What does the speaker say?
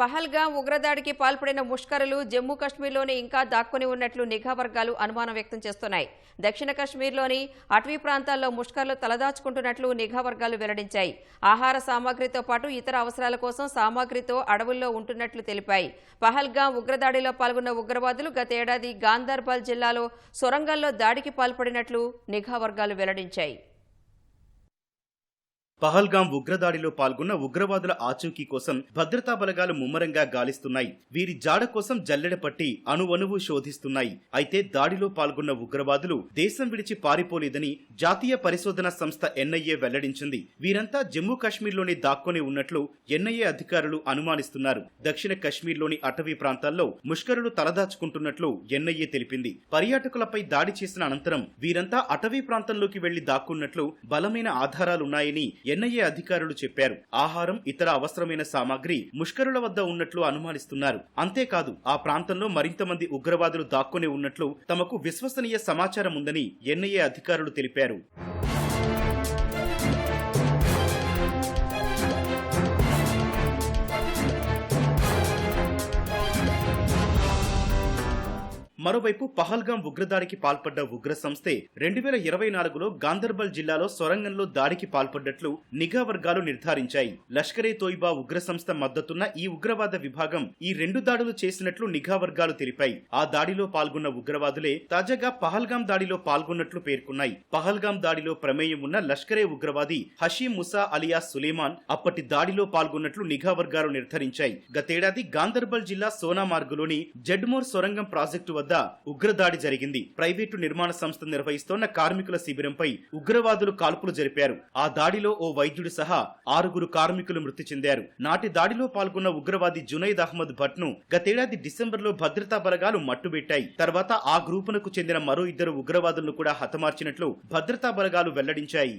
పహల్గాం ఉగ్రదాడికి పాల్పడిన ముష్కరులు జమ్మూ కాశ్మీర్లోనే ఇంకా దాక్కుని ఉన్నట్లు నిఘా వర్గాలు అనుమానం వ్యక్తం చేస్తున్నాయి. దక్షిణ కాశ్మీర్లోని అటవీ ప్రాంతాల్లో ముష్కర్లు తలదాచుకుంటున్నట్లు నిఘా వర్గాలు వెల్లడించాయి. ఆహార సామాగ్రితో పాటు ఇతర అవసరాల కోసం సామాగ్రితో అడవుల్లో ఉంటున్నట్లు తెలిపాయి. పహల్గాం ఉగ్రదాడిలో పాల్గొన్న ఉగ్రవాదులు గతేడాది గాంధర్బల్ జిల్లాలో సొరంగాల్లో దాడికి పాల్పడినట్లు నిఘా వర్గాలు వెల్లడించాయి. పహల్గాం ఉగ్రదాడిలో పాల్గొన్న ఉగ్రవాదుల ఆచూకీ కోసం భద్రతా బలగాలు ముమ్మరంగా గాలిస్తున్నాయి. వీరి జాడ కోసం జల్లెడ పట్టి అణువణువు శోధిస్తున్నాయి. అయితే దాడిలో పాల్గొన్న ఉగ్రవాదులు దేశం విడిచి పారిపోలేదని జాతీయ పరిశోధన సంస్థ ఎన్ఐఏ వెల్లడించింది. వీరంతా జమ్మూ కాశ్మీర్లోనే దాక్కొని ఉన్నట్లు ఎన్ఐఏ అధికారులు అనుమానిస్తున్నారు. దక్షిణ కాశ్మీర్లోని అటవీ ప్రాంతాల్లో ముష్కరులు తలదాచుకుంటున్నట్లు ఎన్ఐఏ తెలిపింది. పర్యాటకులపై దాడి చేసిన అనంతరం వీరంతా అటవీ ప్రాంతంలోకి వెళ్ళి దాక్కున్నట్లు బలమైన ఆధారాలున్నాయని ఎన్ఐఏ అధికారులు చెప్పారు. ఆహారం ఇతర అవసరమైన సామాగ్రి ముష్కరుల వద్ద ఉన్నట్లు అనుమానిస్తున్నారు. అంతేకాదు ఆ ప్రాంతంలో మరింత మంది ఉగ్రవాదులు దాక్కుని ఉన్నట్లు తమకు విశ్వసనీయ సమాచారం ఉందని ఎన్ఐఏ అధికారులు తెలిపారు. మరోవైపు పహల్గాం ఉగ్రదాడికి పాల్పడ్డ ఉగ్ర సంస్థే రెండు వేల ఇరవై నాలుగులో గాందర్బల్ జిల్లాలో సొరంగంలో దాడికి పాల్పడ్డట్లు నిఘా వర్గాలు నిర్ధారించాయి. లష్కరే తోయిబా ఉగ్ర సంస్థ మద్దతున్న ఈ ఉగ్రవాద విభాగం ఈ రెండు దాడులు చేసినట్లు నిఘా వర్గాలు తెలిపాయి. ఆ దాడిలో పాల్గొన్న ఉగ్రవాదులే తాజాగా పహల్గాం దాడిలో పాల్గొన్నట్లు పేర్కొన్నాయి. పహల్గాం దాడిలో ప్రమేయం ఉన్న లష్కరే ఉగ్రవాది హషీం ముసా అలియా సులేమాన్ అప్పటి దాడిలో పాల్గొన్నట్లు నిఘా వర్గాలు నిర్ధారించాయి. గతేడాది గాందర్బల్ జిల్లా సోనామార్గులోని జడ్మోర్ సొరంగం ప్రాజెక్టు వద్ద ఉగ్రదాడి జరిగింది. ప్రైవేటు నిర్మాణ సంస్థ నిర్వహిస్తోన్న కార్మికుల శిబిరంపై ఉగ్రవాదులు కాల్పులు జరిపారు. ఆ దాడిలో ఓ వైద్యుడు సహా ఆరుగురు కార్మికులు మృతి చెందారు. నాటి దాడిలో పాల్గొన్న ఉగ్రవాది జునైద్ అహ్మద్ భట్ను గతేడాది డిసెంబర్లో భద్రతా బలగాలు మట్టుబెట్టాయి. తర్వాత ఆ గ్రూపునకు చెందిన మరో ఇద్దరు ఉగ్రవాదులను కూడా హతమార్చినట్లు భద్రతా బలగాలు వెల్లడించాయి.